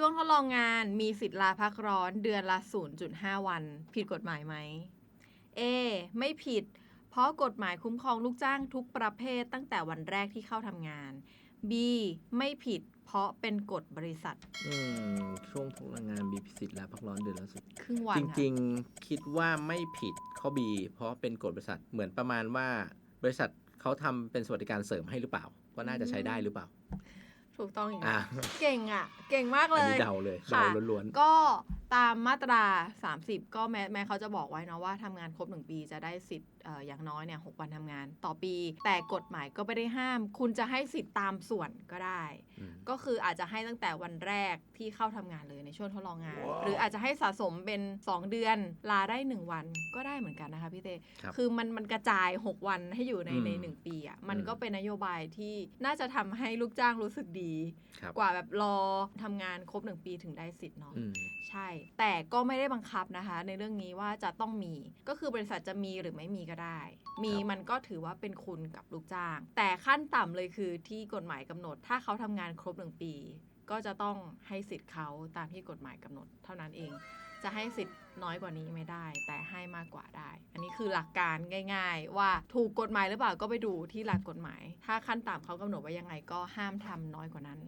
ช่วงทดลองงานมีสิทธิ์ลาพักร้อนเดือนละ 0.5 วัน ผิดกฎหมายไหม A ไม่ผิด เพราะกฎหมายคุ้มครองลูกจ้างทุกประเภทตั้งแต่วันแรกที่เข้าทำงาน B ไม่ผิด เพราะเป็นกฎบริษัท อืมช่วงทำงานมีสิทธิ์ลาพักร้อนเดือนละสุด ครึ่งวันจค่ะริงๆ คิดว่าไม่ผิดข้อ B เพราะเป็นกฎบริษัทเหมือนประมาณว่า บริษัทเขาทำเป็นสวัสดิการเสริมให้หรือเปล่า ก็น่าจะใช้ได้หรือเปล่า ถูกต้องอย่างอ่านี้เก่งอะ เก่งมากอันเลยนี้เดาเลยค่ะเดาล้วน ก็ ตามมาตรา 30 ก็แม้แม้เขาจะบอกไว้เนาะว่าทำงานครบ 1 ปีจะได้สิทธิ์เอ่ออย่างน้อยเนี่ยหวันทำงานต่อปี แต่กฎหมายก็ไม่ได้ห้าม คุณจะให้สิทธิ์ตามส่วนก็ได้ๆอืมก็คืออาจจะให้ตั้งแต่วันแรกที่เข้าทำงานเลยในช่วงทดลองงาน หรืออาจจะให้สะสมเป็น 2 เดือนลาได้ 1 วันก็ได้เหมือนกันนะคะพี่เต้ครับคือมันมันกระจาย 6 วันให้อยู่ในอืมในหนึ่งปีอะ่ะมันอืมก็เป็นนโยบายที่น่าจะทำให้ลูกจ้างรู้สึกดีครับกว่าแบบรอทำงานครบ 1 ปีถึงได้สิทธิ์เนาะอืมใช่แต่ก็ไม่ได้บังคับนะคะ ในเรื่องนี้ว่าจะต้องมี ก็คือบริษัทจะมีหรือไม่มีก็ได้ มีครับมันก็ถือว่าเป็นคุณกับลูกจ้าง แต่ขั้นต่ำเลยคือที่กฎหมายกำหนด ถ้าเขาทำงานครบหนึ่งปี ก็จะต้องให้สิทธิ์เขาตามที่กฎหมายกำหนดเท่านั้นเอง จะให้สิทธิ์น้อยกว่านี้ไม่ได้ แต่ให้มากกว่าได้ อันนี้คือหลักการง่าย ๆ ว่าถูกกฎหมายหรือเปล่าก็ไปดูที่หลักกฎหมาย ถ้าขั้นต่ำเขากำหนดไว้ยังไงก็ห้ามทำน้อยกว่านั้น